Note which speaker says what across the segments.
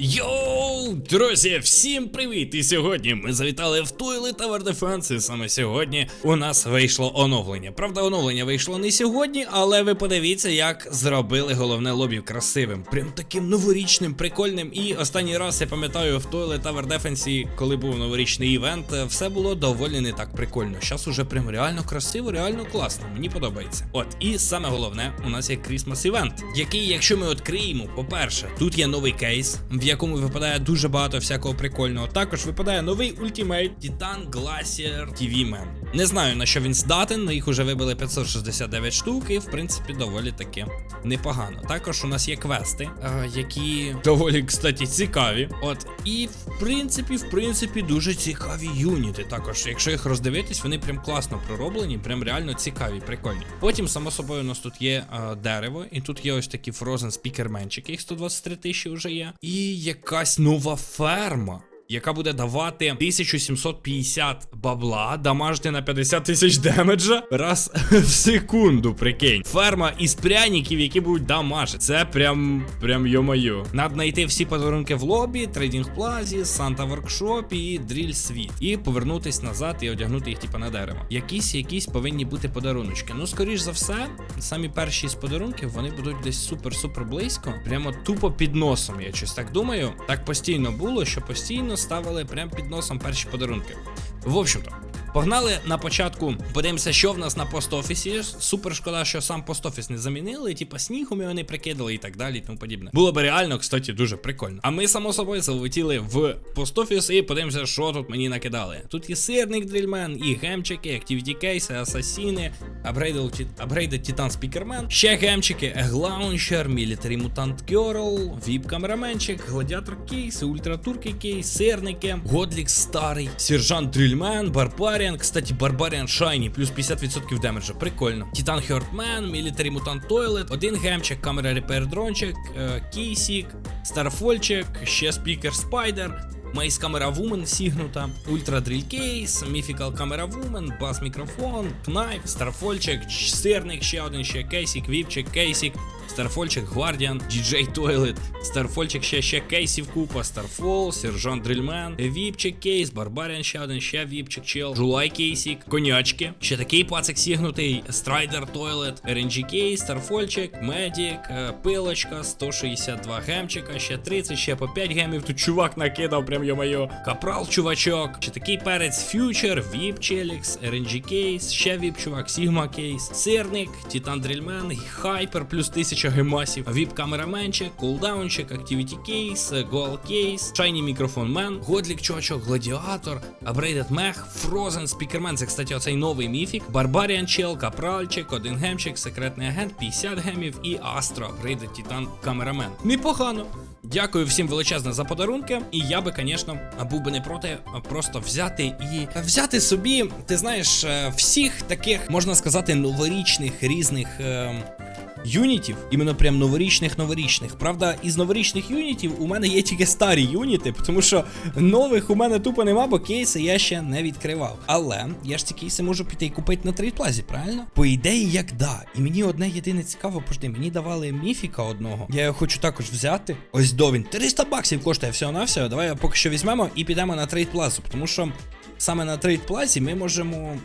Speaker 1: Yo! Друзі, всім привіт! І сьогодні ми завітали в Toilet Tower Defense. І саме сьогодні у нас вийшло оновлення. Правда, оновлення вийшло не сьогодні, але ви подивіться, як зробили головне лобі красивим. Прям таким новорічним, прикольним. І останній раз я пам'ятаю в Toilet Tower Defense, коли був новорічний івент, все було доволі не так прикольно. Зараз уже прям реально красиво, реально класно. Мені подобається. От, і саме головне, у нас є Christmas івент, який, якщо ми відкриємо, по-перше, тут є новий кейс, в якому випадає дуже багато всякого прикольного. Також випадає новий ультимейт Titan Glacier TV Man. Не знаю на що він здатен, але їх уже вибили 569 штук, і в принципі доволі таки непогано. Також у нас є квести, е, які доволі, кстати, цікаві. От, і в принципі, в принципі, дуже цікаві юніти. Також, якщо їх роздивитись, вони прям класно пророблені, прям реально цікаві, прикольні. Потім, само собою, у нас тут є е, дерево, і тут є ось такі Frozen спікерменчики, їх 123 тисячі вже є. І якась нова ферма. Яка буде давати 1750 бабла, дамажити на 50 тисяч демеджа раз в секунду, прикинь. Ферма із пряників, які будуть дамажити. Це прям прям йо-моє. Надо знайти всі подарунки в лобі, трейдинг плазі, Санта воркшопі і дріль світ. І повернутись назад і одягнути їх, типа, на дерево. Якісь якісь повинні бути подаруночки. Ну, скоріш за все, самі перші з подарунків вони будуть десь супер-супер близько. Прямо тупо під носом. Я щось так думаю. Так постійно було, що постійно ставили прямо під носом перші подарунки. В общем-то. Погнали на початку. Подивимося, що в нас на пост-офісі. Супер шкода, що сам пост-офіс не замінили, типа снігом його не прикидали і так далі, і тому подібне. Було би реально, кстати, дуже прикольно. А ми, само собою, залетіли в пост-офіс і подивимося, що тут мені накидали. Тут є сирник дрільмен, і гемчики, активіті кейси, асасіни, апгрейдед Титан Спікермен, ще гемчики, еглаунчер, мілітарі мутант Герл, віп камераменчик, гладіатор кейс, ультратурки кейс, сирники, Годлік старий, сержант дрільмен, барбаріан. Кстати, барбаріан шайні, плюс 50% демеджа. Прикольно. Титан Хертмен, мілітарі мутант Тойлет, один гемчик, камера репер дрончик, е, кейсік, старфольчик, ще спікер спайдер. Мейс камера Вумен сігнута, Ультра Дріль Кейс, Міфікал камера Вумен, бас мікрофон, Кнайф, Старфольчик, сирник, ще один ще кейсік, віпчик, кейсік, Старфольчик, Гвардіан, Діджей Тойлет, Старфольчик, ще ще кейсів купа, Старфол, Сержант Дрільмен, Віпчик кейс, Барбаріан ще один, ще Віпчик, чел, Жулай кейсік, конячки, ще такий пацик сігнутий, Страйдер Тойлет, RNG кейс, Старфольчик, Медік, е, пилочка, 162 гемчика, ще 30, ще по 5 гемів. Тут чувак накидав, прям йо-моє. Капрал, чувачок. Ще такий перець Фьючер, Віп Челікс, RNG кейс, ще Віп чувак, Сігма кейс, Сирник, Титан Дрільмен, Хайпер, плюс 1000 гемасів, Віп камераменчик, кулдаунчик, Activity кейс, Гол кейс, Шайні мікрофон мен, Годлік чувачок, Гладіатор, Апгрейдед Мех, Фрозен Спікермен. Це, кстати, оцей новий міфік. Барбаріан Чел, Капральчик, один гемчик, секретний агент, 50 гемів і Астро, Апгрейдед Титан Камерамен. Непогано. Дякую всім величезно за подарунки. І я би, звісно, був би не проти просто взяти і взяти собі, ти знаєш, е, всіх таких, можна сказати, новорічних різних. ем, Юнітів, іменно прям новорічних новорічних. Правда, із новорічних юнітів у мене є тільки старі юніти, тому що нових у мене тупо нема, бо кейси я ще не відкривав. Але я ж ці кейси можу піти і купити на трейдплазі, правильно? По ідеї, як да. І мені одне єдине цікаво, пожди, мені давали міфіка одного. Я його хочу також взяти. Ось до він 300 баксів коштує всього на всього. Давай поки що візьмемо і підемо на трейдплазу, тому що саме на трейдплазі ми можемо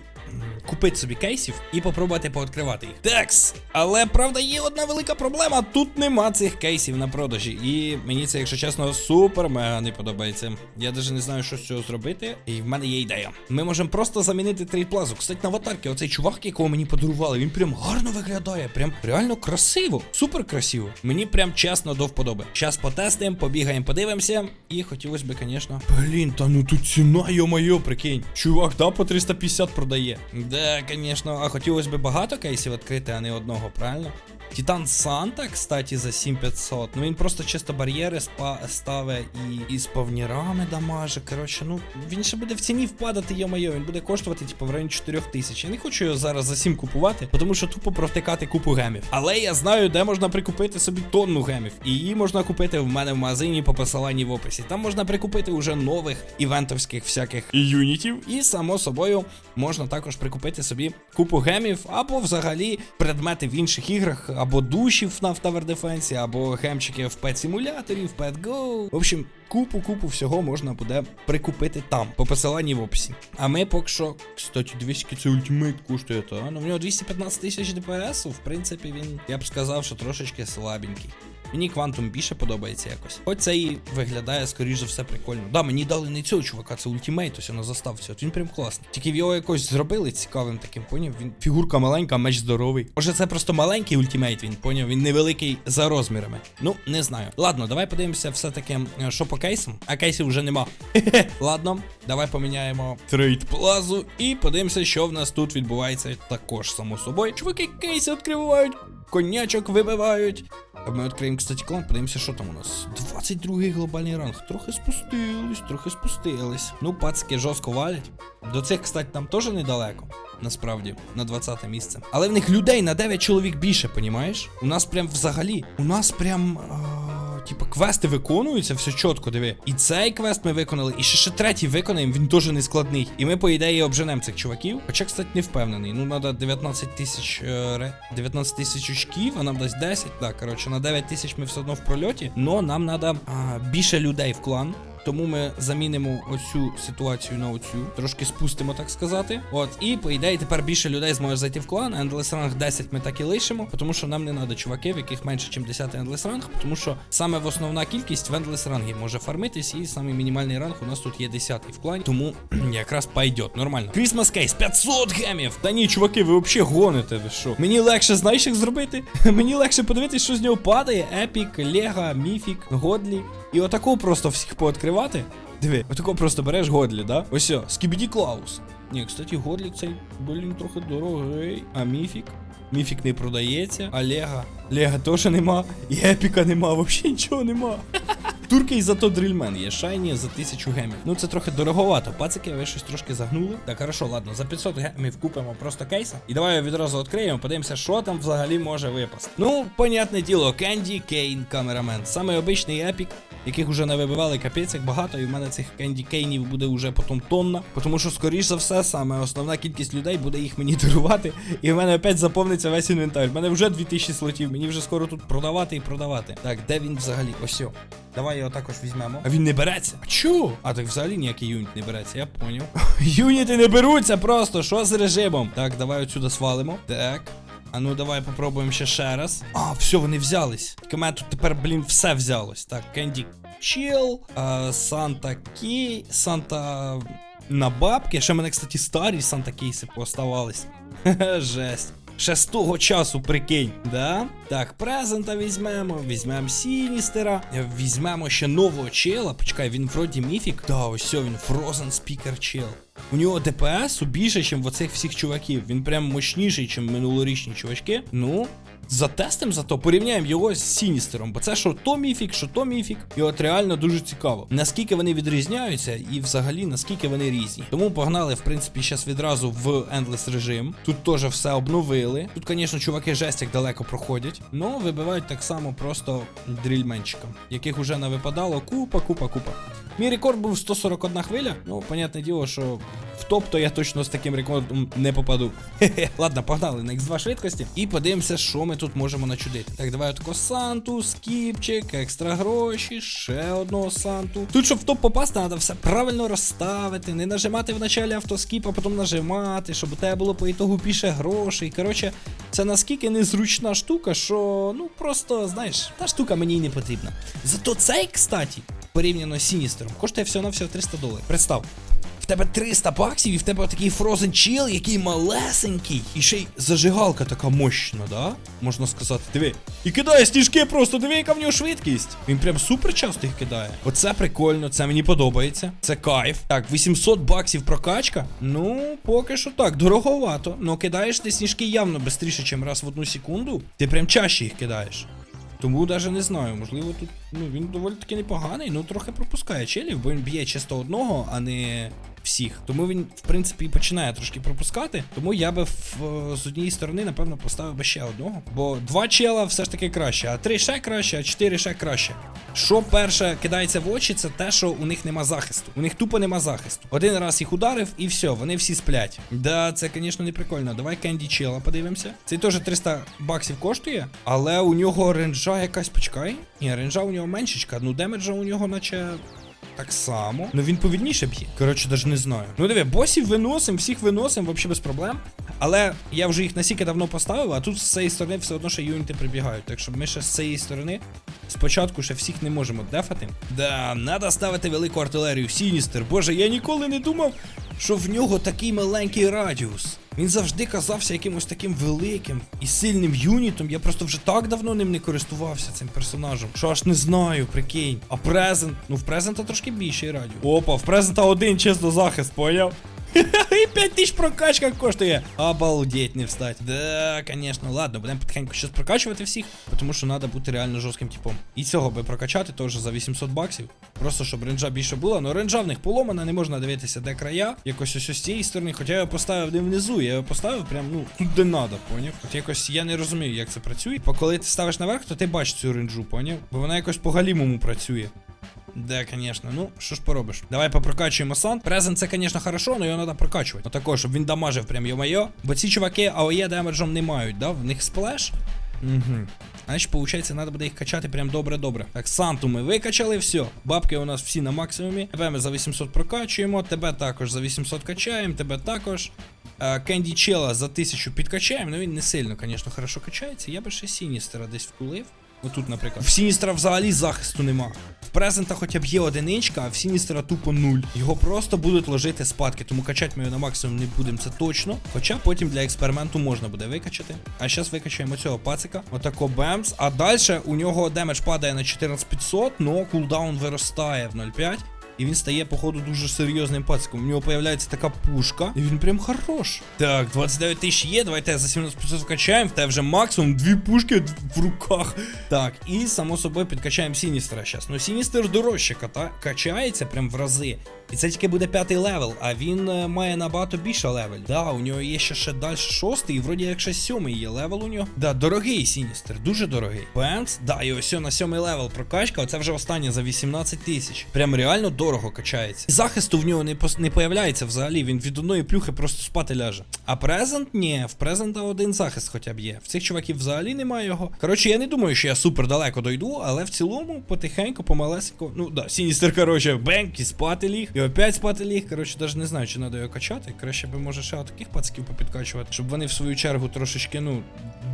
Speaker 1: купити собі кейсів і попробувати пооткривати їх. Текс! Але правда є одна велика проблема. Тут нема цих кейсів на продажі. І мені це, якщо чесно, супер мега не подобається. Я навіть не знаю, що з цього зробити. І в мене є ідея. Ми можемо просто замінити трейдплазу. Кстати, на аватарки, оцей чувак, якого мені подарували, він прям гарно виглядає. Прям реально красиво. Супер красиво. Мені прям чесно до вподоби. Щас потестимо, побігаємо, подивимося. І хотілося б, звісно. Блін, та ну тут ціна, йо-моє, прикинь. Чувак, да, по 350 продає. Да, звісно, а хотілося б багато кейсів відкрити, а не одного, правильно? Титан Санта, кстати, за 7500. Ну він просто чисто бар'єри ставить і, і з повнірами дамаже. Коротше, ну він ще буде в ціні впадати, йо-моє, він буде коштувати, типу, в районі 4000. Я не хочу його зараз за 7 купувати, тому що тупо провтикати купу гемів. Але я знаю, де можна прикупити собі тонну гемів. І її можна купити в мене в магазині по посиланні в описі. Там можна прикупити уже нових івентовських всяких юнітів. І само собою можна також прикупити. собі купу гемів, або взагалі предмети в інших іграх, або душів на Tower Defense, або гемчики в Pet Simulator, в Pet Go. В общем, купу-купу всього можна буде прикупити там, по посиланні в описі. А ми поки що, кстати, 200 це ультимейт коштує, та? Ну в нього 215 тисяч ДПС, в принципі, він, я б сказав, що трошечки слабенький. Мені квантум більше подобається якось. Хоч це і виглядає, скоріш за все, прикольно. Да, мені дали не цього чувака, це ультимейт, ось на заставці. От він прям класний. Тільки в його якось зробили цікавим таким, поняв? Він фігурка маленька, меч здоровий. Може, це просто маленький ультимейт, він поняв, він невеликий за розмірами. Ну, не знаю. Ладно, давай подивимося все-таки, е, що по кейсам. А кейсів вже нема. Ладно, давай поміняємо трейд плазу і подивимося, що в нас тут відбувається також, само собою. Чуваки кейси відкривають, конячок вибивають. Ми відкриємо, кстати, клан, подивимося, що там у нас. 22-й глобальний ранг. Трохи спустились, трохи спустились. Ну, пацки жорстко валять. До цих, кстати, там теж недалеко. Насправді, на 20 місце. Але в них людей на 9 чоловік більше, понімаєш? У нас прям взагалі. У нас прям. А... Типа квести виконуються, все чітко, диви. І цей квест ми виконали, і ще ще третій виконаємо, він дуже нескладний. І ми, по ідеї, обженемо цих чуваків. Хоча, кстати, не впевнений. Ну, треба 19 тисяч е, 19 тисяч очків, а нам дасть 10. Так, коротше, на 9 тисяч ми все одно в прольоті. Но нам треба більше людей в клан. Тому ми замінимо оцю ситуацію на оцю. Трошки спустимо, так сказати. От, і по ідеї тепер більше людей зможе зайти в клан. Endless Rank 10 ми так і лишимо, тому що нам не треба чуваки, в яких менше, ніж 10 Endless Rank, тому що саме в основна кількість в Endless Rank може фармитись, і самий мінімальний ранг у нас тут є 10 в клані. Тому якраз пойдет, нормально. Christmas кейс 500 гемів! Та ні, чуваки, ви взагалі гоните, ви що? Мені легше, знаєш, як зробити? Мені легше подивитись, що з нього падає. Епік, Лего, Міфік, Годлі. І отаку просто всіх пооткривати. Диви, отако просто береш Годлі, да? Ось о, Скібіді Клаус. Ні, кстати, Годлі цей, блін, трохи дорогий. А Міфік? Міфік не продається, а Лего. Лего теж нема. І Епіка нема, взагалі нічого нема. Турки зато дрильмен є шайні за 1000 гемів. Ну це трохи дороговато. Пацики, ви щось трошки загнули. Так, хорошо, ладно, за 500 гемів купимо просто кейса. І давай відразу відкриємо, подивимося, що там взагалі може випасти. Ну, понятне діло, Кенді Кейн камерамен. Саме обичний епік, яких уже не вибивали капець, як багато, і в мене цих Кенді Кейнів буде вже потім тонна. Тому що, скоріш за все, саме основна кількість людей буде їх мені дарувати. І в мене опять заповниться весь інвентар. В мене вже 2000 слотів, мені вже скоро тут продавати і продавати. Так, де він взагалі? Ось. о. Давай його також візьмемо. А він не береться. А чого? А так взагалі ніякий юніт не береться, я поняв. Юніти не беруться просто. Що з режимом? Так, давай отсюди свалимо. Так. А ну давай попробуємо ще ще раз. А, все, вони взялись. Мене тут тепер, блін, все взялось. Так, Кенді Чіл, Санта Кей, Санта на бабки. Ще мене, кстати, старі Санта Кейси поставались. Жесть. Ще з того часу, прикинь, да? Так, презента візьмемо, візьмемо Сіністера, візьмемо ще нового чела. Почекай, він вроді міфік. Да, ось все, він Frozen Speaker чел. У нього ДПС більше, ніж в оцих всіх чуваків. Він прям мощніший, ніж минулорічні чувачки. Ну, затестим зато, порівняємо його з Сіністером, бо це що то міфік, що то міфік. І от реально дуже цікаво, наскільки вони відрізняються, і взагалі наскільки вони різні. Тому погнали, в принципі, зараз відразу в Endless режим. Тут теж все обновили. Тут, звісно, чуваки жесть як далеко проходять. Ну, вибивають так само просто дрільменчиком, яких уже не випадало. Купа, купа, купа. Мій рекорд був 141 хвиля. Ну, понятне діло, що в топ, то я точно з таким рекордом не попаду. Хе-хе. Ладно, погнали на X2 швидкості. І подивимося, що ми тут можемо начудити. Так, давай отако Санту, скіпчик, екстра гроші, ще одного Санту. Тут, щоб в топ попасти, треба все правильно розставити, не нажимати в началі автоскіп, а потім нажимати, щоб у тебе було по ітогу більше грошей. Коротше, це наскільки незручна штука, що ну просто, знаєш, та штука мені й не потрібна. Зато цей, кстати, порівняно з Сіністером, коштує всього на всього 300 доларів. Представ. В тебе 300 баксів і в тебе такий Frozen Chill, який малесенький. І ще й зажигалка така мощна, да? Можна сказати, диви. І кидає сніжки просто, диви, яка в нього швидкість. Він прям супер часто їх кидає. Оце прикольно, це мені подобається. Це кайф. Так, 800 баксів прокачка. Ну, поки що так, дороговато. Ну кидаєш ти сніжки явно швидше, ніж раз в одну секунду. Ти прям чаще їх кидаєш. Тому навіть не знаю, можливо, тут ну, він доволі таки непоганий, ну трохи пропускає челів, бо він б'є чисто одного, а не всіх. Тому він, в принципі, починає трошки пропускати. Тому я би в, з однієї сторони, напевно, поставив би ще одного. Бо два чела все ж таки краще, а три ще краще, а чотири ще краще. Що перше кидається в очі, це те, що у них нема захисту. У них тупо нема захисту. Один раз їх ударив і все, вони всі сплять. Да, це, звісно, не прикольно. Давай Кенді Чела подивимося. Цей теж 300 баксів коштує, але у нього ренджа якась почекай. Ні, ренджа у нього меншечка, ну демеджа у нього, наче. Так само. Ну він повільніше б'є. Коротше, навіть не знаю. Ну диви, босів виносим, всіх виносим, взагалі без проблем. Але я вже їх настільки давно поставив, а тут з цієї сторони все одно ще юніти прибігають. Так що ми ще з цієї сторони спочатку ще всіх не можемо дефати. Да, треба ставити велику артилерію. Сіністер. Боже, я ніколи не думав, що в нього такий маленький радіус. Він завжди казався якимось таким великим і сильним юнітом. Я просто вже так давно ним не користувався цим персонажем. Що аж не знаю, прикинь. А презент. Ну, в презента трошки більший радіо. Опа, в презента один чесно захист, поняв? І 5 тисяч прокачка коштує. Обалдеть, не встать. Да, конечно. Ладно, будемо потихеньку щас прокачувати всіх, тому що треба бути реально жорстким типом. І цього би прокачати теж за 800 баксів. Просто щоб ренджа більше була. Ну ренджа в них поломана, не можна дивитися, де края. Якось ось з цієї сторони. Хоча я його поставив не внизу, я його поставив прям, ну, тут де надо, поняв? От якось я не розумію, як це працює. Бо коли ти ставиш наверх, то ти бачиш цю ренджу, поняв? Бо вона якось по галімому працює. Да, конечно. Ну, що ж поробиш? Давай попрокачуємо сан. Презент це, конечно, хорошо, але його треба прокачувати. Отако, щоб він дамажив прям йо-майо. Бо ці чуваки АОЄ демеджом не мають, да? В них сплеш. Угу. Значить, виходить, треба буде їх качати прям добре-добре. Так, Санту ми викачали, все. Бабки у нас всі на максимумі. Тебе ми за 800 прокачуємо, тебе також за 800 качаємо, тебе також. Кенді Чела за 1000 підкачаємо. Ну він не сильно, звісно, хорошо качається. Я би ще Сіністера десь вкулив. Отут, наприклад. В Сіністра взагалі захисту нема. В презента хоча б є одиничка, а в Сіністра тупо нуль. Його просто будуть ложити спадки, тому качати ми його на максимум не будемо, це точно. Хоча потім для експерименту можна буде викачати. А зараз викачаємо цього пацика. Отако бемс. А далі у нього демедж падає на 14500, но кулдаун виростає в 0,5. І він стає, походу, дуже серйозним пациком. У нього появляється така пушка, і він прям хорош. Так, 29 тисяч є. Давайте за 17% вкачаємо. В тебе вже максимум дві пушки в руках. Так, і само собою підкачаємо Сіністера зараз. Ну, Сіністер дорожче ката... качається прям в рази. І це тільки буде п'ятий левел, а він е, має набагато більше левель. Да, у нього є ще ще далі шостий, і вроді як ще сьомий є левел у нього. Да, дорогий Сіністер, дуже дорогий. Бенц, да, і ось на сьомий левел прокачка, оце вже останнє за 18 тисяч. Прям реально дорого качається. І Захисту в нього не пос... не появляється взагалі. Він від одної плюхи просто спати ляже. А презент ні, в презента один захист хоча б є. В цих чуваків взагалі немає його. Коротше, я не думаю, що я супер далеко дойду, але в цілому потихеньку, помалесенько. Ну да, Сіністер, коротше, бенк і спати ліг. І опять спати ліг. Коротше, навіть не знаю, чи треба його качати. Краще би може ще таких пацків попідкачувати, щоб вони в свою чергу трошечки, ну,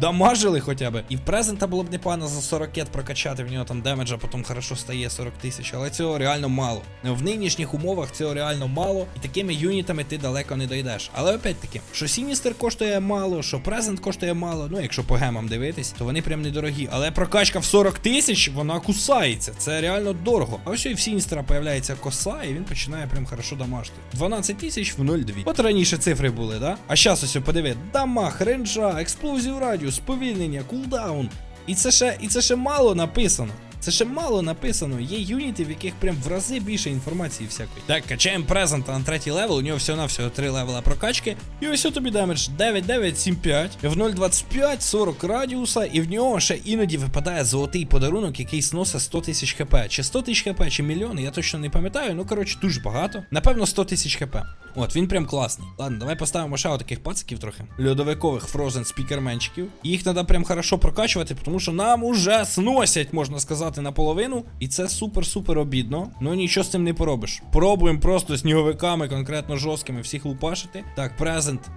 Speaker 1: дамажили хоча б. І в презента було б непогано за 40 кет прокачати, в нього там демеджа потім хорошо стає 40 тисяч, але цього реально мало. В нинішніх умовах цього реально мало, і такими юнітами ти далеко не дойдеш. Але опять-таки, що Сіністер коштує мало, що презент коштує мало. Ну, якщо по гемам дивитись, то вони прям недорогі. Але прокачка в 40 тисяч, вона кусається. Це реально дорого. А ось і в Сіністера появляється коса, і він починає прям хорошо дамажити. 12 тисяч в 0,2. От раніше цифри були, да? А зараз ось подиви, дамаг, ренджа, експлозів радіус, сповільнення, кулдаун. І це ще, і це ще мало написано. Це ще мало написано. Є юніти, в яких прям в рази більше інформації всякої. Так, качаємо презента на третій левел. У нього всього-навсього 3 левела прокачки. І ось тобі демедж 9975 в 0,25, 40 радіуса, і в нього ще іноді випадає золотий подарунок, який сносить 100 тисяч хп. Чи 100 тисяч хп, чи мільйони, я точно не пам'ятаю. Ну, коротше, дуже багато. Напевно, 100 тисяч хп. От, він прям класний. Ладно, давай поставимо ще таких пациків трохи. Льодовикових фрозен спікерменчиків. Їх треба прям хорошо прокачувати, тому що нам уже сносять, можна сказати, наполовину. І це супер-супер обідно. Ну нічого з цим не поробиш. Пробуємо просто сніговиками, конкретно жорсткими, всіх лупашити. Так, презент.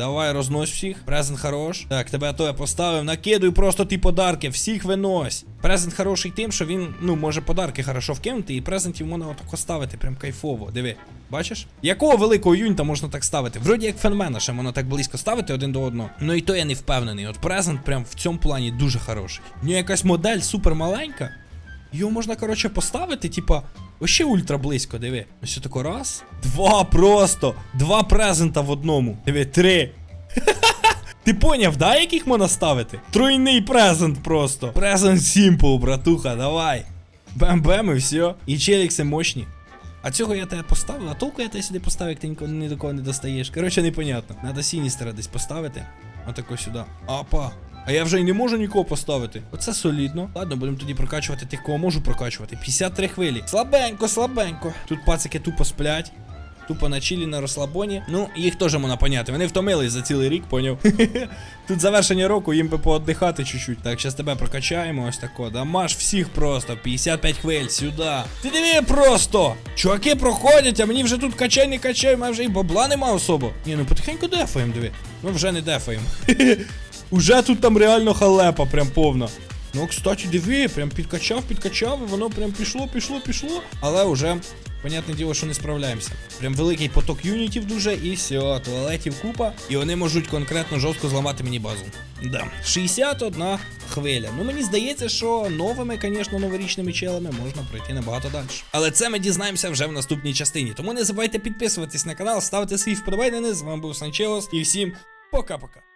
Speaker 1: Давай рознось всіх. Презент хорош. Так, тебе то я поставив. Накидуй просто ті подарки, всіх винось. Презент хороший тим, що він, ну, може подарки хорошо вкинути, і презентів можна отако ставити, прям кайфово. Диви. Бачиш? Якого великого юніта можна так ставити? Вроді як фенмена ще можна так близько ставити один до одного. Ну і то я не впевнений. От презент прям в цьому плані дуже хороший. У нього якась модель супер маленька. Його можна, коротше, поставити, типа, Вообще ультра близько, диви. Ось тако раз. Два просто. Два презента в одному. Диви, три. Ти поняв, да, яких можна ставити? Тройний презент просто. Презент Simple, братуха, давай. Бем-бем і все. І челікси мощні. А цього я тебе поставив, а толку я тебе сюди поставив, як ти нікого ні до кого не достаєш. Коротше, непонятно. Надо Сіністера десь поставити. Отако сюди. Апа. А я вже й не можу нікого поставити. Оце солідно. Ладно, будемо тоді прокачувати тих, кого можу прокачувати. 53 хвилі. Слабенько, слабенько. Тут пацики тупо сплять. Тупо на чилі на розслабоні. Ну, їх теж можна поняти. Вони втомились за цілий рік, поняв. Тут завершення року, їм би пооддихати чуть-чуть. Так, зараз тебе прокачаємо. Ось тако. Дамаш всіх просто. 55 хвиль, сюди. Ти диви просто! Чуваки проходять, а мені вже тут качай, не качай, мене вже і бабла нема особо. Ні, ну потихеньку дефаємо, диви. Ну вже не дефаємо. Уже тут там реально халепа, прям повна. Ну, кстати, диви, прям підкачав, підкачав, і воно прям пішло, пішло, пішло. Але вже, понятне діло, що не справляємося. Прям великий поток юнітів дуже, і все, туалетів купа. І вони можуть конкретно жорстко зламати мені базу. Да. 61 хвиля. Ну мені здається, що новими, звісно, новорічними челами можна пройти набагато далі. Але це ми дізнаємося вже в наступній частині. Тому не забувайте підписуватись на канал, ставити свій вподобайнини. З вами був Санчелос і всім пока-пока.